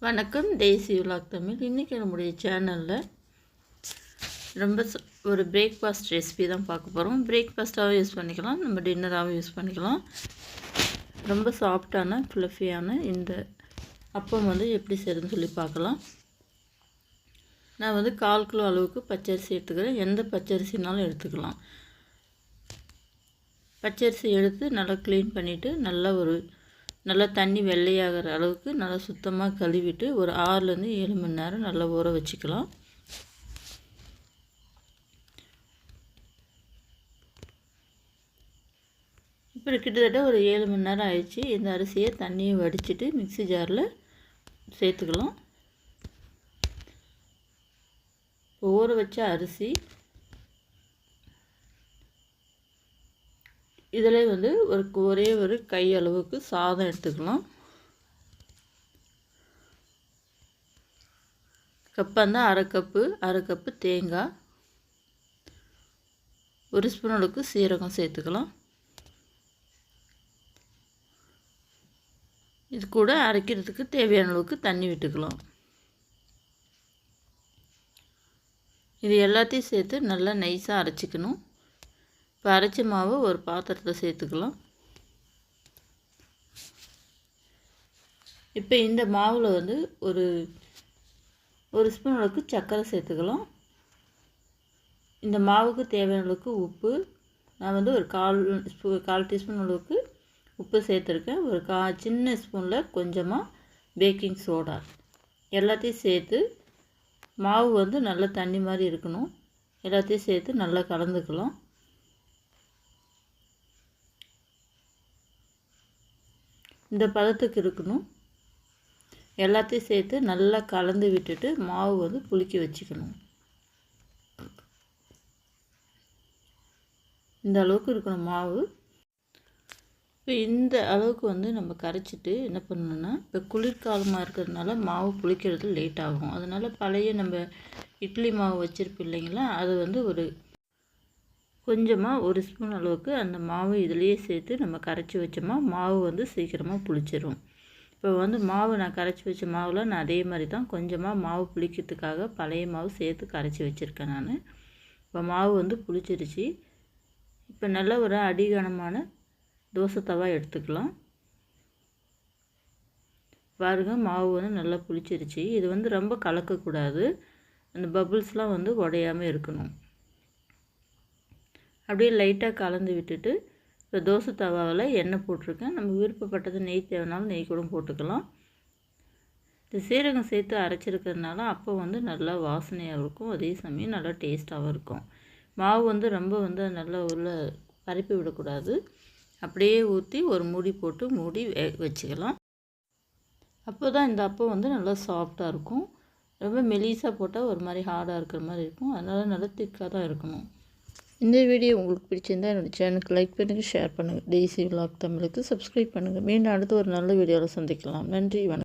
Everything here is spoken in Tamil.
வணக்கம். தேசி விலாக் தமிழ். இன்றைக்கி நம்முடைய சேனலில் ரொம்ப ச- ஒரு பிரேக்ஃபாஸ்ட் ரெசிபி தான் பார்க்க போகிறோம் பிரேக்ஃபாஸ்ட்டாகவும் யூஸ் பண்ணிக்கலாம். நம்ம டின்னராகவும் யூஸ் பண்ணிக்கலாம். ரொம்ப சாஃப்டான ஃப்ளஃபியான இந்த அப்பம் வந்து எப்படி செய்யறதுன்னு சொல்லி பார்க்கலாம். நான் வந்து கால் கிலோ அளவுக்கு பச்சரிசி எடுத்துக்கிறேன். எந்த பச்சரிசினாலும் எடுத்துக்கலாம். பச்சரிசி எடுத்து நல்லா க்ளீன் பண்ணிவிட்டு நல்லா ஒரு நல்லா தண்ணி வெள்ளையாகிற அளவுக்கு நல்லா சுத்தமாக கழுவிட்டு ஒரு ஆறுலேருந்து ஏழு மணி நேரம் நல்லா ஊற வச்சுக்கலாம். இப்போ கிட்டத்தட்ட ஒரு ஏழு மணி நேரம் ஆயிடுச்சு. இந்த அரிசியை தண்ணியை வடிச்சிட்டு மிக்ஸி ஜாரில் சேர்த்துக்கலாம். ஊற வச்ச அரிசி இதில் வந்து ஒரு ஒரே ஒரு கை அளவுக்கு சாதம் எடுத்துக்கலாம். கப்பு அரை கப்பு அரை கப்பு தேங்காய். ஒரு ஸ்பூன் அளவுக்கு சீரகம் சேர்த்துக்கலாம். இது கூட அரைக்கிறதுக்கு தேவையான அளவுக்கு தண்ணி விட்டுக்கலாம். இது எல்லாத்தையும் சேர்த்து நல்லா நைஸாக அரைச்சிக்கணும். இப்போ அரைச்ச மாவு ஒரு பாத்திரத்தில் சேர்த்துக்கலாம். இப்போ இந்த மாவில் வந்து ஒரு ஒரு ஸ்பூன் அளவுக்கு சர்க்கரை சேர்த்துக்கலாம். இந்த மாவுக்கு தேவையான அளவுக்கு உப்பு. நான் வந்து ஒரு கால் ஸ்பூ கால் டீஸ்பூன் அளவுக்கு உப்பு சேர்த்துருக்கேன். ஒரு கா சின்ன ஸ்பூனில் கொஞ்சமாக பேக்கிங் சோடா. எல்லாத்தையும் சேர்த்து மாவு வந்து நல்லா தண்ணி மாதிரி இருக்கணும். எல்லாத்தையும் சேர்த்து நல்லா கலந்துக்கலாம். இந்த பதத்துக்கு இருக்கணும். எல்லாத்தையும் சேர்த்து நல்லா கலந்து விட்டுட்டு மாவு வந்து புளிக்க வச்சுக்கணும். இந்த அளவுக்கு இருக்கணும் மாவு. இப்போ இந்த அளவுக்கு வந்து நம்ம கரைச்சிட்டு என்ன பண்ணணும்னா இப்போ குளிர்காலமாக இருக்கிறதுனால மாவு புளிக்கிறது லேட் ஆகும். அதனால் பழைய நம்ம இட்லி மாவு வச்சுருப்போம் இல்லைங்களா அது வந்து ஒரு கொஞ்சமாக ஒரு ஸ்பூன் அளவுக்கு அந்த மாவு இதுலேயே சேர்த்து நம்ம கரைச்சி வச்சோமா மாவு வந்து சீக்கிரமாக புளிச்சிரும். இப்போ வந்து மாவு நான் கரைச்சி வச்ச மாவில் நான் அதே மாதிரி தான் கொஞ்சமாக மாவு புளிக்கிறதுக்காக பழைய மாவு சேர்த்து கரைச்சி வச்சுருக்கேன் நான். இப்போ மாவு வந்து புளிச்சிருச்சு. இப்போ நல்ல ஒரு அடிகனமான தோசை தவா எடுத்துக்கலாம். பாருங்க மாவு வந்து நல்லா புளிச்சிருச்சு. இது வந்து ரொம்ப கலக்கக்கூடாது. அந்த பபுள்ஸ்லாம் வந்து உடையாமல் இருக்கணும். அப்படியே லைட்டாக கலந்து விட்டுட்டு இப்போ தோசை தவாவில் எண்ணெய் போட்டிருக்கேன். நம்ம விருப்பப்பட்டது நெய் தேவைனாலும் நெய் கூட போட்டுக்கலாம். இந்த சீரகம் சேர்த்து அரைச்சிருக்கிறதுனால அப்போ வந்து நல்லா வாசனையாக இருக்கும். அதே சமயம் நல்லா டேஸ்ட்டாகவும் இருக்கும். மாவு வந்து ரொம்ப வந்து நல்லா உள்ள பரப்பி விடக்கூடாது. அப்படியே ஊற்றி ஒரு மூடி போட்டு மூடி வே வச்சுக்கலாம். அப்போ தான் இந்த அப்பம் வந்து நல்லா சாஃப்டாக இருக்கும். ரொம்ப மெலிசாக போட்டால் ஒரு மாதிரி ஹார்டாக இருக்கிற மாதிரி இருக்கும். அதனால் நல்லா திக்காக தான் இருக்கணும். இந்த வீடியோ உங்களுக்கு பிடிச்சிருந்தால் என்னோடய சேனலுக்கு லைக் பண்ணுங்கள் ஷேர் பண்ணுங்கள் டெய்ஸி விலாக் தமிழுக்கு சப்ஸ்கிரைப் பண்ணுங்கள் மீண்டும் அடுத்து ஒரு நல்ல வீடியோவில் சந்திக்கலாம். நன்றி வணக்கம்.